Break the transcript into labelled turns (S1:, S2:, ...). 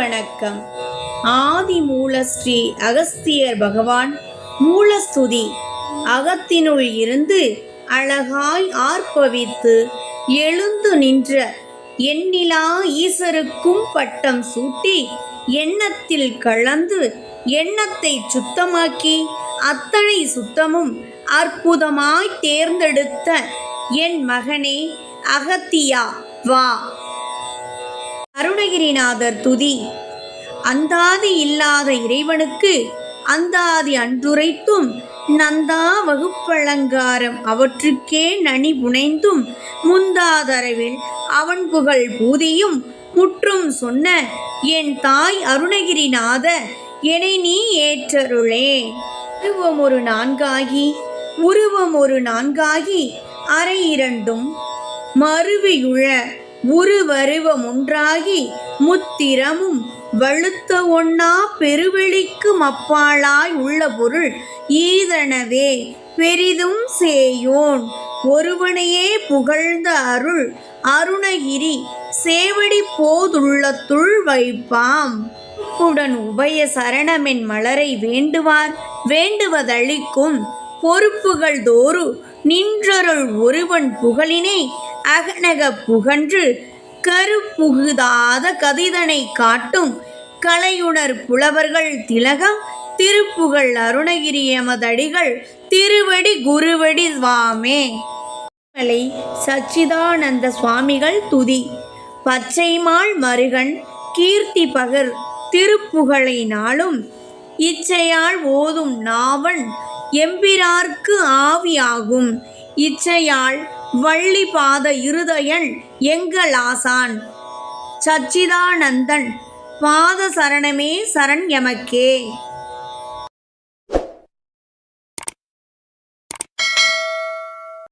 S1: வணக்கம். ஆதி மூல ஸ்ரீ அகஸ்தியர் பகவான் மூலஸ்துதி. அகத்தினுள் இருந்து அழகாய் ஆர்ப்பவித்து எழுந்து நின்ற எண்ணிலா ஈசருக்கும் பட்டம் சூட்டி எண்ணத்தில் கலந்து எண்ணத்தை சுத்தமாக்கி அத்தனை சுத்தமும் அற்புதமாய் தேர்ந்தெடுத்த என் மகனே அகத்தியா வா. அருணகிரிநாதர் துதி. அந்தாதி இல்லாத இறைவனுக்கு அந்தாதி அன்றுரைத்தும் நந்தா வகுப்பழங்காரம் அவற்றுக்கே நனி புனைந்தும் முந்தாதரவில் அவன் புகழ் பூதியும் முற்றும் சொன்ன என் தாய் அருணகிரிநாத என்னை நீ ஏற்றருளே. உருவம் ஒரு நான்காகி உருவம் ஒரு நான்காகி அரை இரண்டும் மருவியுழ உருவருவம் ஒன்றாகி முத்திரமும் வழுத்த ஒண்ணா பெருவெளிக்கும் அப்பாலாய் உள்ள பொருள் ஈதனவே பெரிதும் சேயோன். ஒருவனையே புகழ்ந்த அருள் அருணகிரி சேவடி போதுள்ளத்துள் வைப்பாம். உடன் உபய சரணமென் மலரை வேண்டுவார் வேண்டுவதளிக்கும் பொறுப்புகள் தோறு நின்றருள் ஒருவன் புகழினை அகநக புகன்று கருப்புகுதாத கதிதனை காட்டும் கலையுணர் புலவர்கள் திலகம் திருப்புகழ் அருணகிரி எமதடிகள் திருவடி குருவடி சுவாமே. மலை சச்சிதானந்த சுவாமிகள் துதி. பச்சைமாள் மருகன் கீர்த்தி பகர் திருப்புகழை நாளும். இச்சையால் ஓதும் நாவன் எம்பிரார்க்கு ஆவியாகும். இச்சையால் வள்ளி பாத இருதயன் எங்கள் ஆசான் சச்சிதானந்தன் பாத சரணமே சரண் எமக்கே.